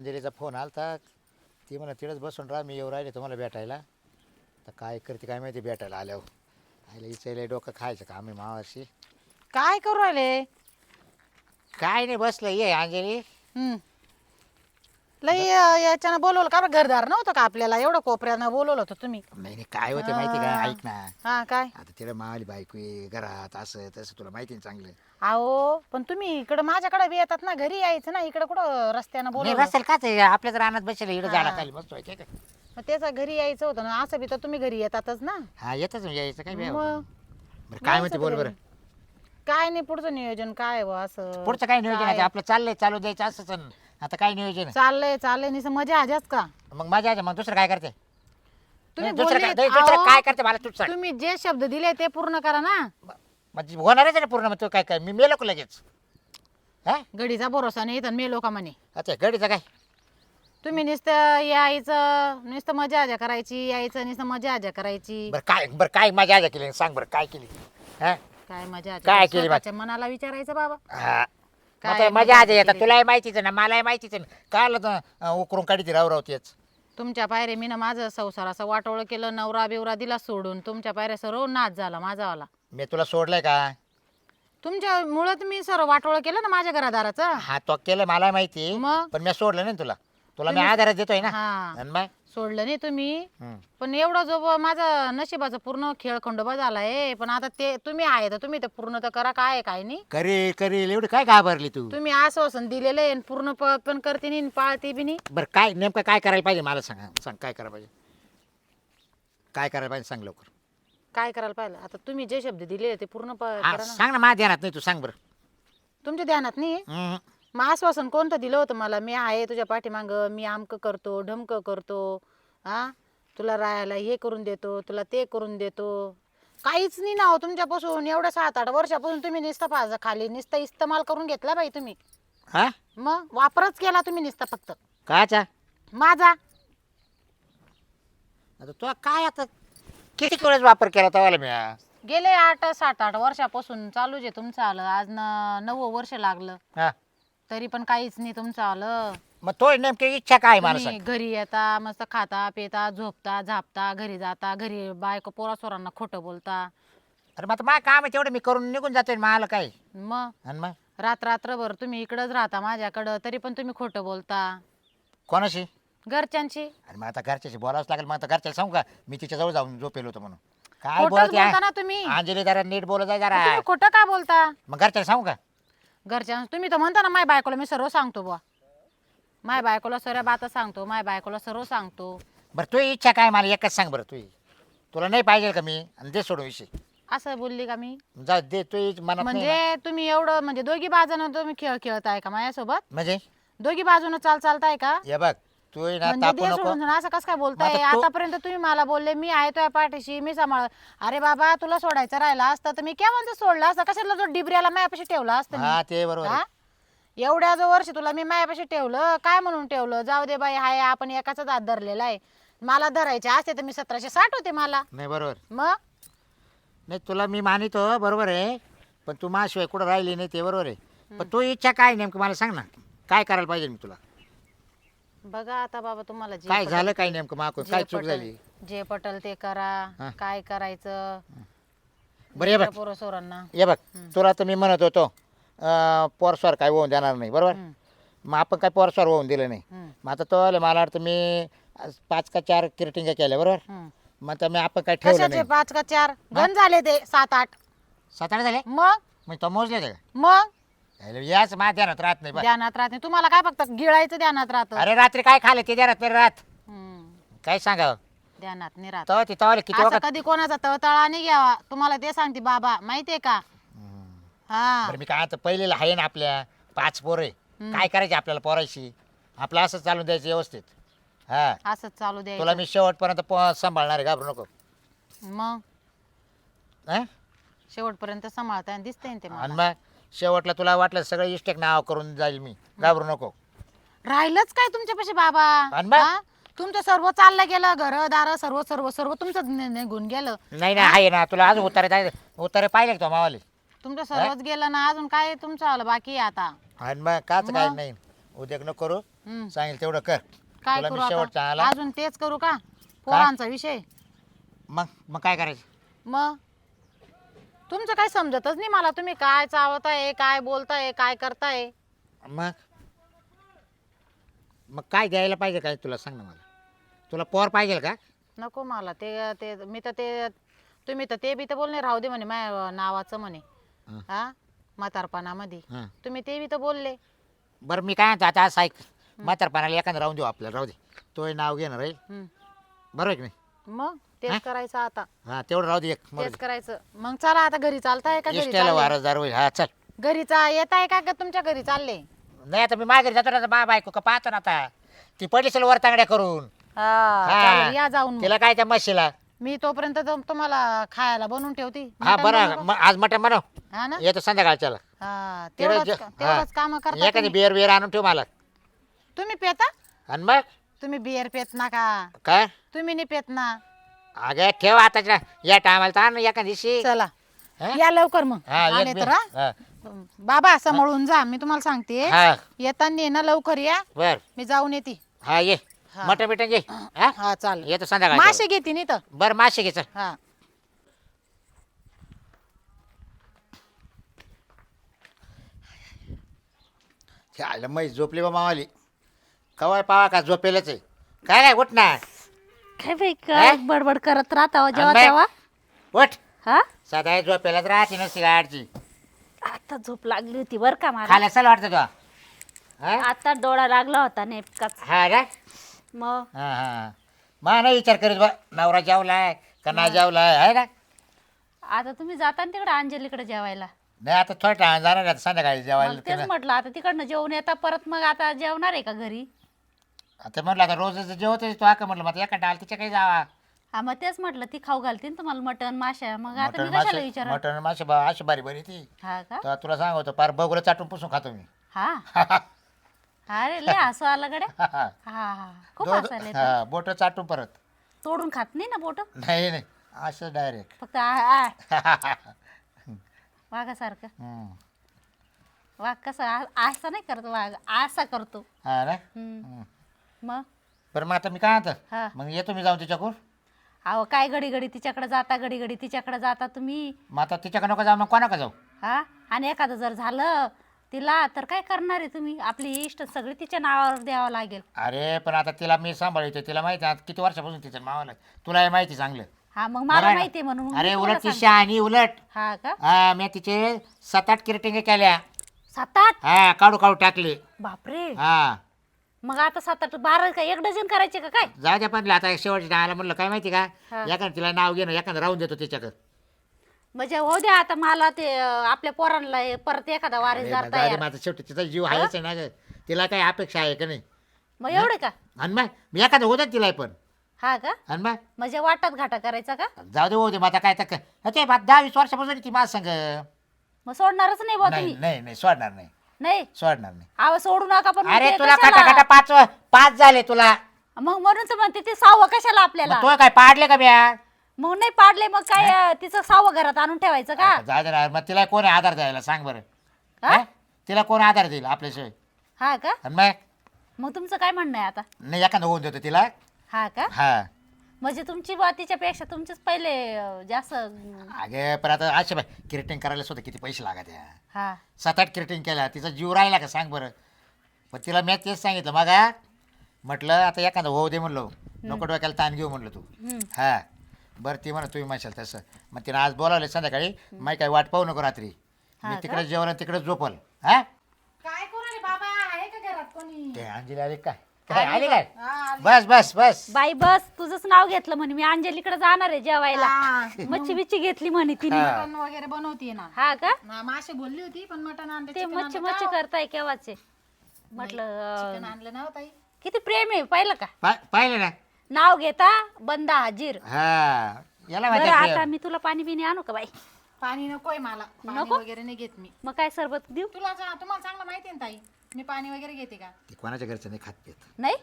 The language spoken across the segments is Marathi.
अंजलीचा फोन आलता. ती म्हणा तिथंच बसून राहा मी येऊ राहिले तुम्हाला भेटायला. तर काय करते काय माहिती भेटायला आल्यावर. आईला इचायला डोकं खायचं काम आहे मावाशी. काय करू राहिले? काय नाही बसलं. ये अंजली. हम्म. लई याच्यानं बोलवलं. का बरं घरदार नव्हतं का आपल्याला? एवढं कोपऱ्यानं बोलवलं होतं तुम्ही. नाही नाही काय होते माहिती का. ऐक ना. हा काय? आता तिला मावाली बायको आहे, घरात असं तसं तुला माहिती आहे ना चांगलं. अहो पण तुम्ही इकडं माझ्याकडे बी येतात ना घरी यायचं ना इकडं कुठं रस्त्यानं नाही बोलवलं? रसेल काच आपल्याच रानात बसेल इकडे हा. झाडाखाली बसतो आहे. का मग घरी यायचं होतं ना असं बी तर तुम्ही घरी येतातच ना. हा येतच म्हणजे यायचं काय बे मग? बरं काय म्हणते बोल बरं. काय नाही पुढचं नियोजन काय बुवा असं? पुढचं काय नियोजन आहे? आपलं चाललंय चालू द्यायचं असंच आहे. आता काय नियोजन आहे? चाललंय चाललंय. निसं मजा आजाच का? मग माझ्या मग दुसरं काय करते? तुम्ही नाही, दुसरं काय बोलले- नाही, दुसरं अहो, काय करते? मला सांग. तुम्ही जे शब्द दिले ते पूर्ण करा ना. म्हणजे होणारच आहे ना पूर्ण मग तो काय काय मी मेलो का लगेच. हा? गडीचा भरोसा नाही तर मेलो का म्हणे. अच्छा गाडीचं काय? तुम्ही नुसतं यायचं नुसतं मजा आजा करायची यायचं नुसतं मजा आजा करायची. बरं काय बरं काय मजा आजा केली? सांग बरं काय केली? हा? काय मजा आजा काय केली? बा- मनाला विचारायचं बाबा. हा. काय आता मजा आजा येतात? तुलाही माहितीच आहे ना मलाही माहितीच आहे ना. काल उकरून काढी राव राव तेच. तुमच्या पायरे मी ना माझं संसार असं वाटोळ केलं नवरा बिवरा दिला सोडून. तुमच्या पायऱ्या सर्व नाच झाला माझावाला. मी तुला सोडलंय का? तुमच्या मुळात मी सर्व वाटोळ केलं ना माझ्या घरादाराचं? हा तो केलं मला माहिती. मग? पण मी सोडलं नाही तुला. तुला मी आधारात देतोय ना. हा. आणि मग? सोडलं नाही तुम्ही. पण एवढं जो माझा नशिबाचा पूर्ण खेळ खंडोबा झालाय पण आता ते तुम्ही आहे तर तुम्ही ते पूर्ण तर करा काय आहे, काय नाही. करेल करेल. एवढी काय घाबरली तू? तुम्ही आश्वासन दिलेलं आहे आणि पूर्ण प- पण करते नाही आणि पाळते बी नाही. बरं काय नेमकं काय करायला पाहिजे मला सांग. सांग काय करायला पाहिजे? काय करायला पाहिजे सांग लवकर. काय करायला पाहिलं आता तुम्ही जे शब्द दिले ते पूर्ण प- हा, करा ना. सांग ना माझ्या ध्यानात नाही तू सांग बरं. तुमच्या ध्यानात नाही हम्म. मग आश्वासन कोणतं दिलं होतं मला? मी आहे तुझ्या पाठीमाग मी आमक करतो ढमक करतो हा? तुला राहायला हे करून देतो तुला ते करून देतो. काहीच नाही ना हो तुमच्यापासून. एवढ्या सात आठ वर्षापासून तुम्ही नुसतं पाजा खाली नुसतं इस्तेमाल करून घेतला बाई तुम्ही. हा? मग वापरच केला तुम्ही नुसता फक्त. काचा? माझा? आता तो काय आता? किती वेळेस वापर केला तवाला मी? गेले आठ सात आठ वर्षापासून चालूच आहे तुमचं आलं. आज न नव्वद वर्ष लागलं. हा. तरी पण काहीच नाही तुमचं आलं. मग तो नेमकी इच्छा काय मला तुम्ही सांग घरी येता मस्त खाता पिता झोपता झापता घरी जाता घरी बायको पोरा सोरांना खोटं बोलता. अरे मग माझं काम आहे तेवढं मी करून निघून जातोय ना मला काय मग? आणि मग? रात रात्रभर तुम्ही इकडंच राहता माझ्याकडं तरी पण तुम्ही खोटं बोलता. कोणाशी? घरच्यांशी? आणि मग आता घरच्याशी बोलावंच लागेल मग आता घरच्याला सांगू का? मी तिच्याजवळ जाऊन झोपेल होतो म्हणून. काय खोटंच बोलत? बोलता ना तुम्ही. अंजली जरा नीट बोलत आहे जरा. तुम्ही खोटं का बोलता? मग घरच्याला सांगू का? घरच्या तुम्ही तर म्हणता ना माय बायकोला मी सर्व सांगतो बुवा. माय बायकोला सर्व बाता सांगतो माय बायकोला सर्व सांगतो. बरं तुझी इच्छा काय मला एकच सांग बरं तुझी. तुला नाही पाहिजे का मी? आणि दे सोडून विषय. असं बोलली का मी? जा दे मनात नाही ना. म्हणजे तुम्ही एवढं म्हणजे दोघी बाजूनं तुम्ही खेळ खेळताय का माझ्यासोबत? म्हणजे? दोघी बाजूनं चाल चालताय का? हे बघ तू ना म्हणजे तापू दे नको. सोडून असं कसं काय बोलताय? आता तो- आतापर्यंत तुम्ही मला बोलले मी आहे तुझ्या पाठीशी मी सांभाळ. अरे बाबा तुला सोडायचं राहिला असतं तर मी केव्हा सोडलं असतं? कशाला जो डिबऱ्याला मायापाशी ठेवला असतं मी? हा ते बरोबर आहे. एवढ्या जो वर्ष तुला मी मायापाशी ठेवलं काय म्हणून ठेवलं? जाऊ दे बाई हाय आपण एकाच हात धरलेला आहे. मला धरायचे असते तर मी सतराशे साठ होते मला. नाही बरोबर. मग? नाही तुला मी मानितो बरोबर आहे. पण तू माझ्याशिवाय कुठं राहिली नाही ते बरोबर आहे. पण तू इच्छा काय नेमकं? मला सांग ना. काय करायला पाहिजे मी तुला? बघा आता बाबा तुम्हाला जे काय पटेल- झालं काय नेमकं? माकून जे काय चूक पटेल- झाली? जे पटल ते करा. काय करायचं? बरं हे बघ. पोरं सोरांना. हे बघ. तुला तर मी म्हणत होतो अं, पोरस्वार काय होऊन देणार नाही बरोबर? हम्म. मग आपण काय पोरस्वार होऊन दिलं नाही? हम्म, मग आता तो आले मला वाटतं मी आज पाच का चार किरटिंग केल्या बरोबर? हम्म. मग आता मी आपण काय ठेवलं कशाचे नाही? पाच का चार? गण झाले ते सात आठ. सात आठ झाले? मग? मग तो मोजले का? मग? यायला याच माझ्या ध्यानात राहत नाही. ध्यानात राहत नाही. तुम्हाला काय फक्त गिळायचं ध्यानात राहत? अरे रात्री काय खाले ते ध्यानात नाही राहत. काय सांगावं? ध्यानात नाही राहत. तो तिथं किती असं वखत कधी कोणाचा तळतळा नाही घ्यावा. तुम्हाला ते सांगते बाबा माहितीये का? हा. बरं मी काय आता पहिलेला आहे ना आपल्या पाच पोरं काय करायचे आपल्याला पोरायची आपलं असं चालून द्यायचं व्यवस्थित. हा. असंच चालू तुला द्यायचं मी शेवटपर्यंत प- सांभाळणार आहे घाबरू नको. मग? हा? शेवटपर्यंत दिसतंय ना ते आणि मला. मग? शेवटला तुला वाटलं सगळं इष्टेक नाव करून जाईल मी. घाबरू नको. राहिलंच काय तुमच्यापाशी बाबा? मग? हा? तुमचं सर्व चाललं गेलं घर दार सर्व सर्व सर्व तुमचं नि- निघून गेलं. नाही नाही आहे ना. तुला अजून उतारे जाय उतारे पाहिले का तो मावाले? तुमचं सर्वच गेलं ना अजून काय तुमचं आलं बाकी आहे आता? आणि मग काच काय? नाही. उद्योग नको करू. हम्म. सांगेल तेवढं कर. काय तुला करू मी शेवटचा आता आला. अजून तेच करू का? पोरांचा विषय. मग मग काय करायचं? मग? तुमचं काय समजतच नाही मला. तुम्ही काय चावताय काय बोलताय काय करताय? मग? मग काय द्यायला पाहिजे काय तुला? सांग ना मला. तुला पोर पाहिजे का? नको मला. ते ते मी तर ते तुम्ही तर ते बी तर बोलणे राहू दे म्हणे माझ्या नावाचं म्हणे. हं. हा? म्हातारपणामध्ये. हां. तुम्ही ते बी तर बोलले. बरं मी काय म्हणतो आता असं ऐक. म्हातारपणाला एखादं राहून देऊ आपल्याला राहू दे. तो नाव घेणार राहील. बरोबर की नाही? मग? हा? तेच करायचं आता. हां तेवढं राहू दे एक तेच करायचं. मग चला आता घरी चालताय का घरी इष्टाला चालले? वारसदार होईल. हा चल. घरी चा येत आहे का का तुमच्या घरी चालले? नाही आता मी माघारी जातो ना बा बायको का पाहतो ना आता. ती पडली वर तांगड्या करून. हा. चालेल, या जाऊन मग. तिला काय त्या म्हशीला? मी तोपर्यंत तुम- तुम्हाला खायला बनवून ठेवती. हा मटण बरं. म- आज मटण बनव. का? हा ना? येतो संध्याकाळच्याला. हा तेवढं तेवढंच का-. तेवढंच काम करता एखादी तुम्ही. बिअर बिअर आणून ठेव मला. तुम्ही पेता? आणि मग? तुम्ही बियर पेत ना का? काय? तुम्ही नाही पेत ना. अगं ठेव आताच्या या टायमाला तर आण एका दिवशी. चला. हा? या लवकर मग. हा आले येत तर. हा? हा. बाबा सांभाळून जा. मी तुम्हाला सांगते. हा. येताना ये ना लवकर या. बर. मी जाऊन येते. हा ये. हा. मटण बिटन घे. हा? हा चालेल. येतो संध्याकाळ. मासे घेते नाही तर. बरं मासे घे चल. हा. आलं मै झोपली बा मावाली कवाय पावा का झोपेलच आहे. काय काय उठ ना. काय बाई? काय बडबड करत राहता हो जेव्हा अंबाई? तेव्हा? उठ. हा? सदा झोपेलाच राहते नसती गाडची आता झोप लागली होती बर का मला. चल वाटतं तुला. हा? आता डोळा लागला होता नेमकाच. हा का? मग? हा हा मा नाही विचार करीत बा नवरा जेवलाय का नाही जेवलाय आहे ना? आता तुम्ही जाता ना तिकडे अंजलीकडे जेवायला. नाही आता थोडं टाइम जाणार आहे आता संध्याकाळी जेवायला तेच तिनं. म्हटलं आता तिकडनं जेवून येता परत मग आता जेवणार आहे का घरी? आता म्हटलं आता रोज जेवत तो का म्हटलं मग एका डाल तिच्या काही जावा. हा मग तेच म्हटलं ती खाऊ घालते ना तुम्हाला मटण माशा मग आता मटण मी कशाला मासे विचार मटण मासे बा अशी बारी बरी ती. हा का? तर तुला सांगतो पार बगुलं चाटून पुसून खातो मी. हा? अरे लय हसू आलं गड्या. हा, हा. खूप हसायला बोटं चाटून परत. तोडून खात नाही ना बोट? नाही नाही. असं डायरेक्ट फक्त आ- आ- वाघासारखं. वाघ कसा आ- असा नाही करतो वाघ. असा करतो. हा ना? हम्म. हम्म. मग? बरं मग आता मी काय हा. म्हणतो मग येतो मी जाऊन तिच्याकडून. अहो काय घडी घडी तिच्याकडे जाता घडी घडी तिच्याकडे जाता तुम्ही. मग आता तिच्याकडे नको जाऊ मग कोणाकडे जाऊ? हा? आणि एखादं जर झालं तिला तर काय करणार आहे तुम्ही? आपली इष्ट सगळी तिच्या नावावर द्यावं लागेल. अरे पण आता तिला मी सांभाळतो तिला माहिती आहे आता किती वर्षापासून तिचं मावाला तुला हे माहिती चांगलं. हा मग मला? माहिती आहे म्हणून मग मी अरे तुम्हाला उलट ती सांगते. शहाणी उलट. हा का? हा मी तिचे सात आठ किरटिंग केल्या. सात आठ हा काढू काढू टाकले. बापरे. हा. मग आता सात आठ बारा का एक डझन करायचे का काय? जाऊ द्या पण आता शेवटच्या टाळाला म्हणलं काय माहिती का? हा. एखादं तिला नाव घेणं एखादं राहून देतो तिच्याकडं. म्हणजे हो द्या आता मला ते अं, आपल्या पोरांना हे परत एखादा वारीसदार अरे तयार माझा शेवटी तिचा जीव आहेच आहे ना ग. तिला काही अपेक्षा आहे का नाही? मग एवढे का? आणि मग मी एखादं होतं तिला पण. हा का? आणि मग? म्हणजे वाटात घाटा करायचा का? जाऊ दे होऊ दे मग आता काय तर क- ते दहा वीस वर्षापासून ती माझ संग मग सोडणारच नाही बुवा नाही तुम्ही. नाही नाही सोडणार नाही. नाही. सोडणार नाही. आव सोडू नका पण अरे तुला कशाला? काटा काटा पाच पाच झाले तुला. मग म्हणून तर म्हणते ते सावं कशाला आपल्याला? मग तो काय पाडले का ब्या मग नाही पाडले मग काय अं, तिचं सावं घरात आणून ठेवायचं का? जाऊ दे ना मग तिला कोण आधार द्यायला सांग बरं. हा? हा? तिला कोण आधार देईल आपल्याशिवाय? हा का? आणि मग? मग तुमचं काय म्हणणं आहे आता? नाही एखादं होऊन देतो तिला. हा का? हा. म्हणजे तुमची बा तिच्यापेक्षा तुमचेच पहिले अं, जास्त अं, अगे पण आता असे बाय किरटिंग करायला सुद्धा किती पैसे लागत या. हा. सात आठ किरटिंग केल्या तिचा जीव राहिला का सांग बरं. पण तिला मी तेच सांगितलं मग म्हटलं आता एखादं होऊ दे म्हणलो नको डोक्याला ताण घेऊ म्हणलं तू. हम्म. हा. बरं ती म्हणा तुम्ही म्हणशाल तसं. मग तिने आज बोलावले संध्याकाळी माही काही वाट पाहू नको रात्री. हा मी का? तिकडे जेवण तिकडे झोपल. हा? काय करू रे बाबा? आहे का घरात कोणी? ते अंजली आली काय काय आली काय? हा, आली. बस बस बस. बाई बस तुझंच नाव घेतलं म्हणे. मी अंजलीकडे जाणार आहे जेवायला. हा, मच्छी बिच्छी घेतली म्हणे तिने. हा. मटण वगैरे ना. हा का? ना, मासे बोलली होती पण मटण आणलं. ते मच्छी मच्छी का? करताय केव्हाचे? म्हटलं चिकन आणलं ना हो ताई किती प्रेम आहे पाहिलं का? पा- पाहिलं ना? नाव घेता बंदा हाजीर. हा. याला बरं माहिती आता मी तुला पाणी बिणी आणू का बाई? पाणी नकोय मला. पाणी नको? वगैरे नाही घेत मी. मग काय सरबत देऊ? तुला चा- तुम्हाला चांगलं माहिती आहे ना ताई. मी पाणी वगैरे घेते का? ते कोणाच्या घरचं नाही खात पेत. नाही?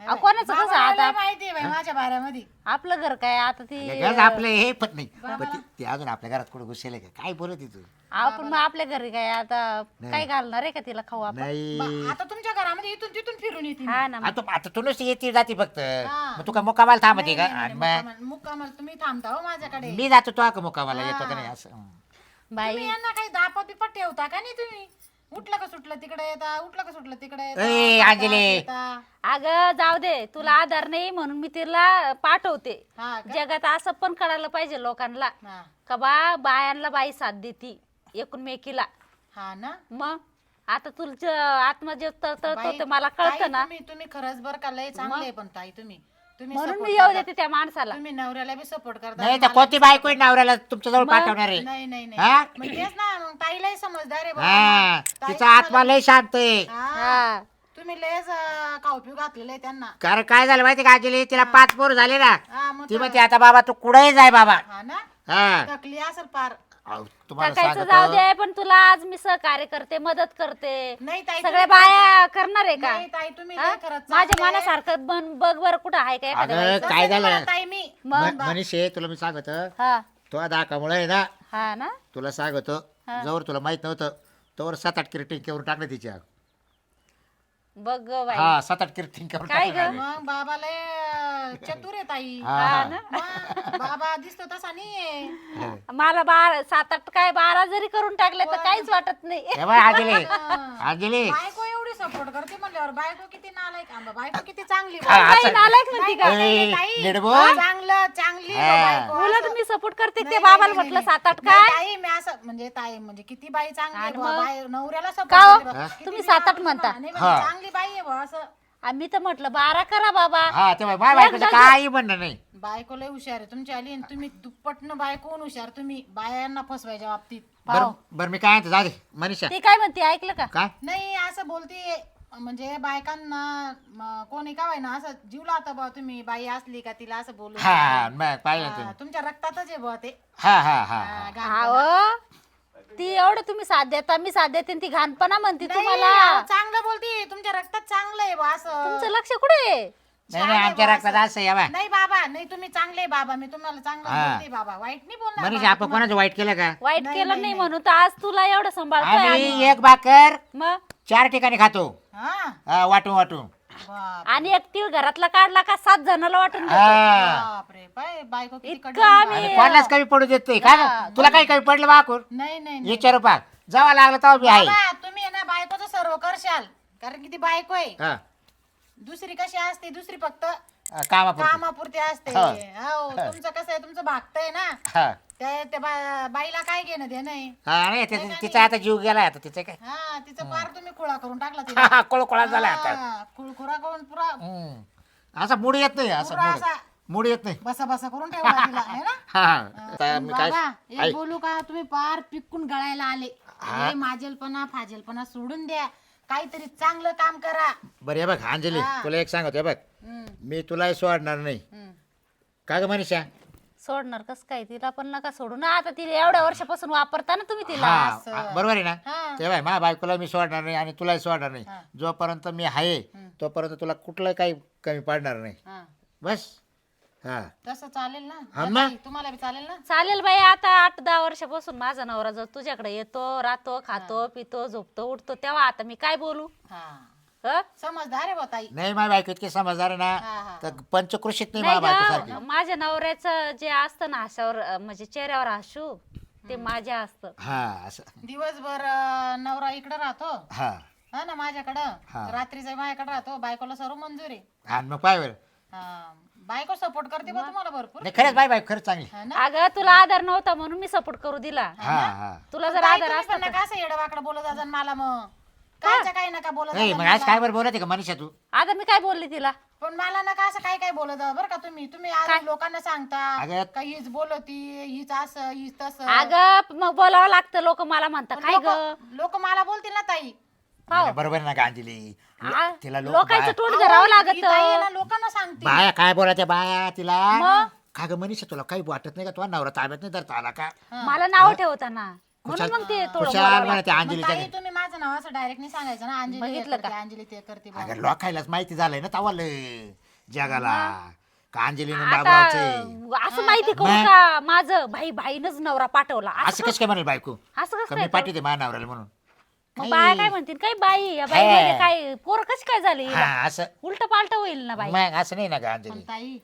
अहो. कोणाचं कसं आता? माहिती आहे बाई माझ्या बाऱ्यामध्ये. आपलं घर काय? आता ती गरज आपलं हे पण नाही. पण ती- ती अजून आपल्या घरात कुठे घुसेल का? काय बोलत आहे तू? आपण मग आपल्या घरी काय आता काय घालणार आहे का तिला खाऊ आपण? नाही. बा- आता तुमच्या घरामध्ये इथून तिथून फिरून येते मी. हा ना आता आता तू नुसती येते जाते फक्त. हा. मग तू का मुक्कामाला थांबते का? आणि मग मुक्कामाला- मुक्कामाला तुम्ही थांबता हो माझ्याकडे. मी जातो तो का मुक्कामाला येतो का नाही असं. बाई. तुम्ही यांना काही दापा बिपा ठेवता का नाही तुम्ही? उठलं का सुटलं? तिकडे येता. उठलं का सुटलं? तिकडे येता, ए, खाता, अंजली. पिता. अगं जाऊ दे. तुला आधार नाही म्हणून मी तिला पाठवते. हा का? जगात असं पण कळायला पाहिजे लोकांना. हा. का बा बायांना बाई साथ देती एकूणमेकीला. हा ना? मग? आता तुमचं आत्मा जे तळतळतो बाई, ते मला ताई, कळतं ना. तुम्ही तुम्ही खरंच बरं का लय चांगले आहे पण ताई तुम्ही. तुम्ही म्हणून support मी येऊ करता. देते त्या माणसाला. तुम्ही नवऱ्याला बी सपोर्ट करता. नाही तर मला कोणती बायको नवऱ्याला तुमच्या जवळ पाठवणार आहे? नाही नाही हा? नाही मग तेच ना मग ताईलाही समजदार आहे बाबा. हा ताई तिचा आत्मा तुम्हाला- लय शांत आहे. हा. हा. तुम्ही लयच अं, घातलेलं आहे त्यांना. कारण काय झालं माहिती का अंजली तिला पाच पोर झाले ना. हा मग ती तर- म्हणते आता बाबा तू कुठेही जाय बाबा. हा ना? हा. थकली असेल पार. अहो, तुम्हाला टाकायचं जाऊ सांगतो दे पण तुला आज मी सहकार्य करते मदत करते नाही ताई सगळ्या तुम्ही- बाया करणार आहे का नाही ताई तुम्ही हा? खरंच माझ्या चांगले आहे. मनासारखं बन बघ बरं कुठं आहे का एखाद्या अगं, बाईचं? काय झालं? म्हणत ताई मी मग मनीषे तुला मी सांगत हा तो दाखामुळे आहे ना हा ना तुला सांगतो. जवळ तुला माहीत नव्हतं तोवर सात आठ किरी टिंक्यावर टाकलं तिच्या बघ ग बाई. हा सात आठ किरी टिंक्यावर काय टाकलं ग? मग बाबा लय अं, चतुर आहे ताई. हा, हा. हा. ना? मग बाबा दिसतो तसा नाहीये. मला बारा सात आठ काय बारा जरी करून टाकले तर काहीच वाटत नाही. हे बाय हा. बायको एवढी सपोर्ट करते म्हणल्यावर बायको किती नालायक. आंबा बायको किती चांगली. हा, बाई असं- नालायक म्हणती का नाही, नाही, ए, ताई. हा, चांगलं चांगली हा. बायको उलट असं- मी सपोर्ट करते ते नाही, बाबाला नाही, म्हटलं नाही, सात आठ नाही, काय? ताई मी असं म्हणजे ताई म्हणजे किती बाई चांगली आहे बुवा, मग? बाई नवऱ्याला support हो? करते. किती तुम्ही सात आठ म्हणता? नाही, हा. म्हणजे चांगली बाई आहे बुवा, असं. आम्ही तर म्हटलं बारा करा बाबा. हा तेव्हा बाय बायकोचं काही म्हणणं नाही. बायको लय हुशार आहे. तुमची आली आणि तुम्ही दुप्पटनं बायकोहून हुशार. तुम्ही बायांना फसवायच्या बाबतीत. बरं बरं मी काय म्हणतो जा दे मनीषा. ती काय म्हणते ऐकलं का? काय? नाही असं बोलते म्हणजे बायकांना म, कोणी का ना असं जीव लावता बुवा तुम्ही बाई असली का तिला असं बोलू हा हा, मग पाहिलं हा, तुम्ही. तुमच्या रक्तातच आहे बुवा ते. हा हा हा हा. अहो ती एवढं तुम्ही साथ देता मी साथ देते आणि ती घाणपणा म्हणते नाही, तुम्हाला. चांगलं बोलते तुमच्या रक्तात चांगलं आहे बुवा असं. तुमचं लक्ष कुठे आहे? नाही नाही आमच्या रक्तात असं या बाय नाही बाबा नाही तुम्ही चांगले आहे बाबा मी तुम्हाला चांगलं हा. बोलते बाबा. वाईट नाही बोलणार मनीषा बाबा आपण कोणाचं वाईट केलं का? वाईट नाही, केलं नाही, नाही नाही. म्हणून तर आज तुला एवढं सांभाळतोय आम्ही आम्ही. एक भाकर मग? चार ठिकाणी खातो. हा. हा, वाटून वाटून. बाप आणि एक तीळ घरातला काढला का सात जणाला वाटून देतो. हा बापरे. बाय बायको किती इतकं कडक आम्ही- आणि कोणालाच कमी पडू देत नाही. काय हा. तुला काही कमी पडलं बाकूर नाही नाही नाही. विचारू पा जावा लागलं तेव्हा मी आहे. बाबा तुम्ही आहे ना बायकोचं सर्व करशाल. कारण किती बायको आहे. हा, दुसरी कशी असते? दुसरी फक्त कामापुरती. कामापुरती असते. हा. हो तुमचं कसं आहे तुमचं भागतंय ना? हा. त्या त्या बा- बाईला काय घेणं हा, नाही ते- तिचा आता जीव गेलाय आता तिचं काय? हा तिचं पार तुम्ही खुळा करून टाकला तिला. हा, कोळकोळा झाला आता. हा, खुळखुळा करून पुरा हम्म. असा मूड येत नाही असं पुरा मूड. असा मूड येत नाही. बसा बसा करून ठेवला तिला है ना? हा हा. आता मी काय बाबा एक ऐक. बोलू का? तुम्ही पार पिकून गळायला आले. हे. माझेलपणा फाजेलपणा सोडून द्या. काहीतरी चांगलं काम करा. बरं हे बघ अंजली हा. तुला एक सांगतो हे बघ. हम्म, मी तुलाही सोडणार नाही. हम्म. का ग मनीषा? सोडणार कस काय? तिला पण नका सोडू ना. आता तिला एवढ्या वर्षापासून वापरता ना तुम्ही तिला. हा असं. हा, बरोबर आहे ना? हा. ते बाय माझ्या बायकोला मी सोडणार नाही आणि तुलाही सोडणार नाही. जोपर्यंत मी आहे तोपर्यंत तुला कुठलं काही कमी पडणार नाही. हा. बस. हा. तसं चालेल ना. हा. ताई, तुम्हाला बी चालेल ना? चालेल बाई आता आठ दहा वर्षापासून माझा नवरा जर तुझ्याकडे येतो राहतो खातो पितो झोपतो उठतो तेव्हा आता मी काय बोलू? हा. ह? समजदार आहे बा ताई. नाही माझ्या बायको इतकी समजदार आहे हा, ना हा, तर पंचकृषीत नाही नाही माझ्या बायको सारखी ग माझ्या नवऱ्याचं जे असतं ना हाशावर अं, म्हणजे चेहऱ्यावर हसू ते माझ्या असतं. हा असं. दिवसभर अं, नवरा इकडे राहतो. हा. हा ना माझ्याकडं. हा. रात्रीचा माझ्याकडे राहतो. बायकोला सर्व मंजूर आहे. आणि मग पाय बरं. हा. बायको सपोर्ट करते बा तुम्हाला भरपूर. नाही खरंच बाय बाय खरंच चांगली. हा ना? अगं तुला आधार नव्हता म्हणून मी सपोर्ट करू दिला. हा हा. तुला जर ताई, आधार तुम्ही असता पण नका असं येडवाकडं बोलत अजून मला मग. काही नका बोलत नाही अजून मग आज मला. काय बरं बोलते का मनीषा तू? आता मी काय बोलली तिला? पण मला नका असं काय काय बोलत जाऊ बरं का तुम्ही. तुम्ही आज लोकांना सांगता अगं- का हीच बोलती हीच असं हीच तसं. अगं मग बोलावं लागतं. लोक मला म्हणतात. काय ग? लोक मला बोलतील ना ताई. नाही, बरोबर आहे ना का अंजली आ, तिला लोक लोकांचं बाया- तोंड धरावं ही लागत. लोकांना सांगते. बाया काय बोलायच्या बाया तिला? मग? का ग मनीषा तुला काही वाटत नाही का? तुला नवरा ताब्यात नाही धरता आला का? मला नाव ठेवता ना म्हणून खुशाल मग ते थोडं खुशाल बोलावं म्हणते मग अंजली ताई तुम्ही माझं नाव असं डायरेक्ट नाही सांगायचं ना? अंजली हे बघितलं करते, अंजली ते करते. अगं लोकायलाच माहिती झालंय ना तवाल जगाला. का अंजलीनं आता बाबरावचे? असं माहिती करू? का? माझं भाई भाईनच नवरा पाठवला. असं असं कसं काय म्हणेल बायको? असं कसं कमी काय पाठी ते माझ्या नवऱ्याला म्हणून? मग बाया काय म्हणतील? काय बाई या बाई मध्ये काय? पोर कशी काय झाली हा असं. उलट पालट होईल ना बाई. मग असं नाही ना का पण ताई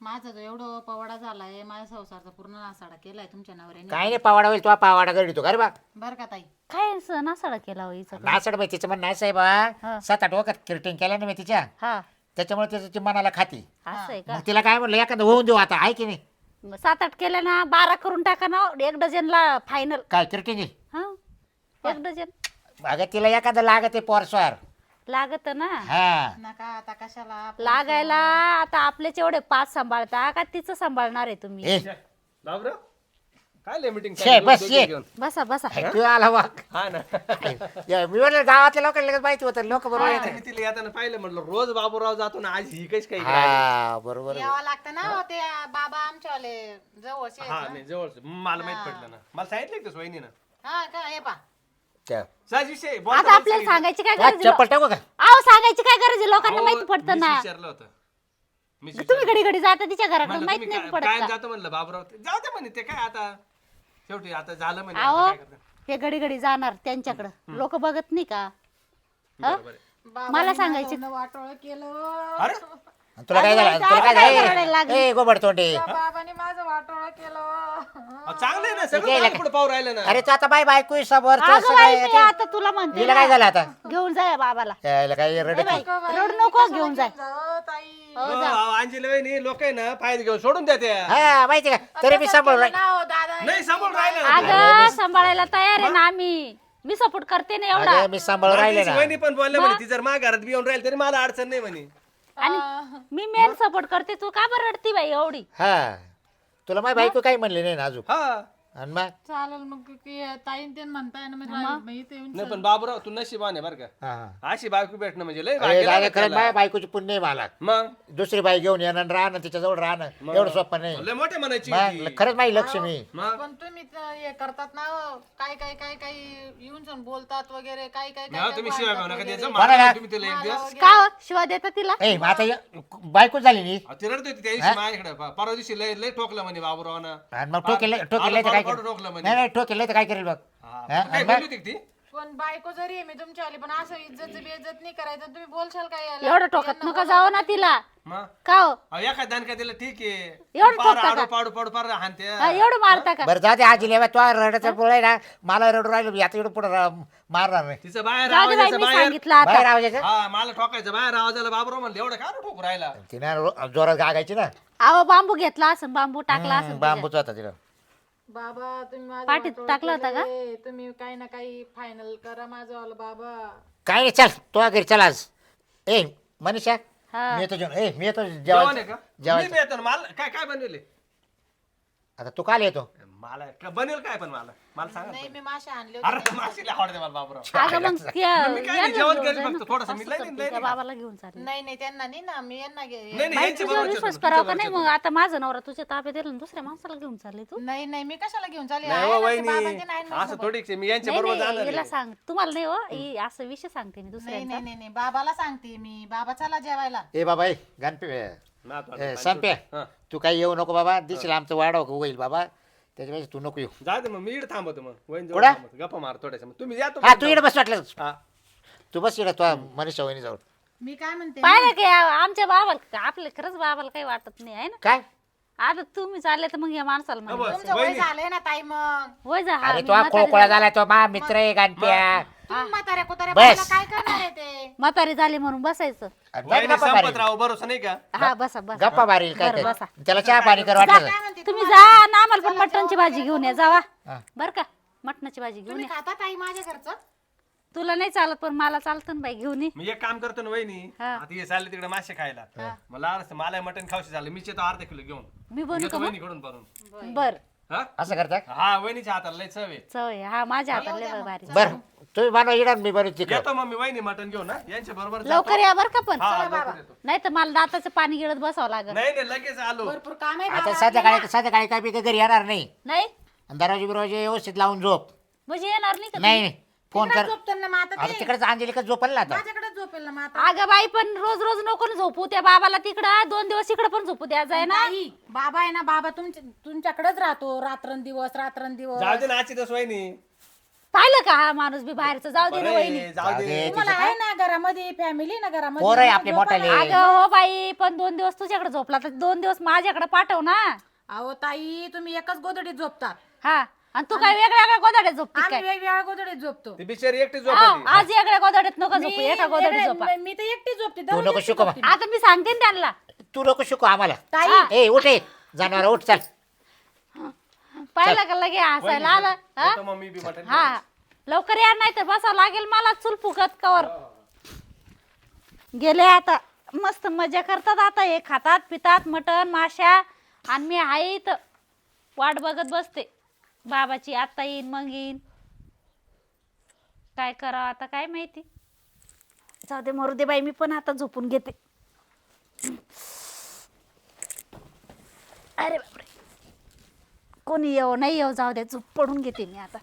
माझा जो एवढं पवाडा झालाय माझ्या संसारचा पूर्ण नासाडा केलाय तुमच्या नवऱ्याने. काय नाही पावाडा होईल तो पावाडा घरी तो अरे बा? बर का ताई? काय नासाडा केला हो हिचा नाचड बाई तिचं म्हणणं असं आहे हा. बा सात आठ वखत किरटिंग केल्या ना मी तिच्या. हा. त्याच्यामुळे तिचं ती मनाला खाती. असं आहे का? मग तिला काय म्हणलं एखादं होऊन देऊ आता आहे की नाही? मग सात आठ केल्या ना बारा करून टाका ना एक डझनला फायनल काय किरटिंग हा. एक डझन. अगं तिला एखादं लागत आहे पोरस्वार. लागत ना? हा. नका आता कशाला लागायला आता आपलेच एवढे पाच सांभाळता का तिचं सांभाळणार आहे तुम्ही? ए. काय लय मीटिंग शे, बस, ये. बसा बसा. तू आला हा ना. या, मी म्हणलं गावातल्या लोकांना लगेच माहिती होतं लोक बरोबर येतात. मी तिला येताना पाहिलं म्हटलं रोज बाबूराव जातो ना आज ही कशी काय हा बरोबर आहे. यावं लागतं ना हो, ते बाबा आमच्यावाले जवळचे आहेत हा ना. नाही जवळच. मला माहीत पडलं ना. मला सांगितलं का वहिनीनं. हा का हे पा त्या- आता बोलता आपल्याला सांगितलं. सांगायची काय गरज आहे? चप्पल टाकू का? अहो सांगायची काय गरज आहे? लोकांना अहो, माहिती पडतं मीच ना विचारलं होतं. मीच तुम्ही घडी घडी जाता तिच्या घराकडे म्हणलं माहीत तुम्ही नाही काय- पडत का? जातो म्हणलं बाबूराव? जाऊ दे म्हणे ते काय आता? शेवटी आता झालं म्हणे अहो आता काय करणार? हे घडी घडी जाणार त्यांच्याकडं. लोक बघत नाही का? बरोबर आहे. बाबांनी मला सांगायची वाटोळं केलं. अरे आणि तुला काय झालं? तुला काय झालं? ए गोबड तोंडे. त्या बाबांनी माझं वाटोळं केलं. अहो, चांगलं आहे ना सगळं गेलं मागे पुढे पाहू राहिलं ना. अरे तू आता बाय बायको समोर अगं बाई, मी. आता तुला म्हणते हिला काय ना. झालं आता? घेऊन जा या बाबाला. यायला काय ए रडू नको घेऊन जाय जाऊ ताई. हो, हो, जा. अहो, अंजली वहिनी लोक आहे ना फायदे घेऊन सोडून द्या त्या. हा माहिती का? तरी मी ना हो, दादा नाही समोर राहिलं ना. ते. अगं सांभाळायला तयार आहे ना आम्ही. मी सपोर्ट करते ना एवढा. अगं मी सांभाळ राहिले ना. वहिनी पण बोलले म्हणे ती जर माझ्या घरात बी येऊन राहील तरी मला अडचण नाही म्हणे. आणि मी मेन सपोर्ट करते तू का बरं रडती बाई एवढी? हा. तुला माझी बायको काही म्हणली नाही ना अजून? हा. आणि मग? चालेल मग की ताईन ते म्हणताय ना मी राहील. मग? इथे येऊन नाही पण बाबूराव तू नशिबाने बरं का. हा, हा. अशी बायको भेटणं म्हणजे लय अरे भाग्य दादा लागत खरंच त्याला. माझ्या बायकोची पुण्य आहे मला. मग? दुसरी बाई घेऊन येणं आणि राहणं तिच्याजवळ राहणं एवढं सोपं नाही. लय मोठे म्हणायची मग. खरंच माझी लक्ष्मी. मग? पण तुम्ही हे करतात ना हो. काय काय काय काय येऊन जाऊन बोलतात वगैरे काय काय नाही, काय तुम्ही शिवाय वाढतात वगैरे. तुम्ही तिला एक दिवस. का हो? शिवा देता तिला? ए मग आता या- बायको झाली नी. अहो, ती रडत होती त्या दिवशी माझ्याकडे. प- परवा दिवशी लय लय ठोकलं म्हणे बाबूरावनं. आणि मग ठोकेल तर काय पाडू- म्हणे. नाही नाही ठोकेल तर काय करेल बघ. हा, हा, काय आणि बोलली मग- होती का ती? पण बायको जरी आहे मी तुमच्यावाली पण असं इज्जत बेइज्जत नाही करायचं. तुम्ही बोलशाल काय याला? एवढं टोकत नका जाऊ ना तिला. मग? का हो? अहो, एका दानका दिला ठीक आहे. एवढं पार ठोकता आडू का? पाडू पाडू पार हानते हा, एवढं मारता का? बरं जा दे आजी लेवा तो रडायचा पोळा ना. मला रडू राहिलो आता एवढं पुढे मारणार नाही. तिचं बाहेर जाऊ दे बाई आवाजाचं मी बाहेर सांगितलं आता. बाहेर आवाजाचं? हा मला ठोकायचं बाहेर आवाजाला बाबूराव म्हणलं एवढं का ठोकू राहिला? तिने जोरात गागायची ना. अहो बांबू घेतला असं बांबू टाकला असं बांबूच होता तिला बाबा तुम्ही माझं पाठीत वाटोळं टाकलं होतं का? केलंय. तुम्ही काही ना काही फायनल करा माझं वालं बाबा काय नाही चल तो घरी चल आज ए मनीषा हा. मी येतो जेवण ए मी येतो जेवण जेवण आहे का मी जेवायचं बी येतो ना. मला काय काय बनवले आता तू काल येतो मला का- बनेल काय पण मला? मला सांगा नाही मी मासे आणले अरे माशीला आवडते मला बाबूराव. अगं मग त्या- मी काय नाही, यांना जेवण घेऊन करेल जा फक्त ना. थोडंसं. मी असं लय- करते, लय- त्या बाबाला घेऊन चालले नाही नाही त्यांना नाही ना मी यांना घे नाही नाही बाई यांच्या तुझ्यावर बरोबर विश्वास चल, करावा का तुमच्या नाही बरोबर मग? आता माझं नवरा तुझ्या ताब्यात दिलं दुसऱ्या माणसाला घेऊन चालले तू? नाही नाही मी कशाला घेऊन चालले? नाही आहे हो ना ते वहिनी. बाबांचे नाही ना असं थोडी मी यांच्या नाही बरोबर नाही जाणार हिला आहे. सांग. तुम्हाला नाही हो ही असं विषय सांगते मी नाही दुसऱ्यांचा. नाही नाही नाही बाबाला सांगते मी. बाबा चला जेवायला. ए बाबा ए गणपे नात संपे. हा. तू काही येऊ नको बाबा दिसेल आमचं वाढव होईल बाबा. त्याच्यापेक्षा तू नको येऊ. जाऊ दे मग मी इकडे थांबतो मग. वहीन जवळ कुठं? थांबतो गप्पा मार थोड्याशा मग. तुम्ही या हा तू इकडे बस वाटलं. हा. तू बस इकडे तू मनीषा वहिनी जवळ मी काय म्हणते? पाहिलं की आमच्या बाबाला आपल्या खरंच बाबाला काही वाटत नाही आहे ना? काय? आता तुम्ही चालले तर मग या माणसाला हो, म्हणा. बस. तुमचं वय वहिनी. झालंय ना ताई मग. होय जा हा, अरे मी तो म्हातारी झाली. तो मा मित्र आहे गणप्या तुम्ही म्हाताऱ्या कुताऱ्या बस. बाईला काय करणार आहे ते? म्हातारी झाली म्हणून बसायचं. वहिनी गप्पा संपत मारील भरोसा नाही का? हा बसा बसा. गप्पा मारील काय बरं, बसा. त्याला चहा पाणी कर वाटलं. तुम्ही जा ना आम्हाला पण मटणची भाजी घेऊन या जावा. हा. बर का? मटणाची भाजी घेऊन तुम्ही या. खाता ताई माझ्या घरचं? तुला नाही चालत पण मला चालतं ना बाई घेऊन ये. मी एक काम करतो ना वहिनी. हा. आता हे चालले तिकडे मासे खायला. मला असं मला मटण खावशी झालं मी येतो अर्धा किलो घेऊन. मी बनवू का वहिनीकडून भरून. बर. हा? असं करता? हा वहिनीच्या हाताला लय चव आहे. चव आहे. हा माझ्या हातात लय भारी. बर. तुम्ही बनवा इकडं मी बनवू तिकडं. येतो मग मी वहिनी मटण घेऊन हा? यांच्या बरोबर जातो. लवकर या बर का पण. हा लवकर येतो. नाही तर मला दाताचं पाणी गिळत बसावं लागत नाही नाही लगेच आलो. भरपूर काम आहे आता बाबा संध्याकाळी संध्याकाळी काय बी काही घरी येणार नाही. नाही? आणि दरवाजे बिरवाजे व्यवस्थित लावून झोप. म्हणजे येणार नाही का नाही नाही. फोन कर. झोपतो ना मग आता आता ते. तिकडेच अंजलिका झोपल ना आता. माझ्याकडे झोपेल ना मग आता. अगं बाई पण रोज रोज नको ना झोपू त्या बाबाला तिकडं. दोन दिवस इकडं पण झोपू द्या जाय ना. नाही बाबा आहे ना बाबा तुमच्या तुमच्याकडेच राहतो. रात्रंदिवस रात्रंदिवस. जाऊ दे ना आजची दस वहिनी. पाहिलं का हा माणूस बी बाहेरचा? जाऊ दे ना वहिनी. जाऊ जाऊ दे. दे. तुम्हाला आहे ना घरामध्ये फॅमिली ना घरामध्ये. पोरं आहे मग आपले मोठाले. अगं हो बाई पण दोन दिवस तुझ्याकडे झोपला तर दोन दिवस माझ्याकडे पाठव ना. अहो ताई तुम्ही एकाच गोदडीत झोपतात हा आणि तू काय वेगळ्या वेगळ्या गोदाड्यात झोपते आम्ही काय? वेगवेगळ्या गोदडीत झोपतो. ती बिचारी एकटी हा, झोपती. आज वेगळ्या गोदाड्यात नको झोपू मी एका गोदाडीत वेगळे- झोपा. मी तर एकटी झोपते तू दररोज नको एकटी झोपते. आता मी सांगते ना त्यांना. तू नको शिकू आम्हाला. ताई. ए उठ ए. जनावर उठ चल. पाहिलं का लगे हसायला आलं? हा? येतो मग मी बी मटण हा. लवकर या नाही तर बसावं लागेल मला चूल फुकत कवर. गेले आता मस्त मजा करतात आता हे खातात पितात मटण माशा आणि मी आहे इथं. वाट बघत बसते. बाबाची आत्ता येईन मग येईन. काय करावं आता काय माहिती? जाऊ दे मरू दे बाई मी पण आता झोपून घेते. अरे बापरे. कोणी येऊ नाही येऊ जाऊ दे चुप पडून घेते मी आता.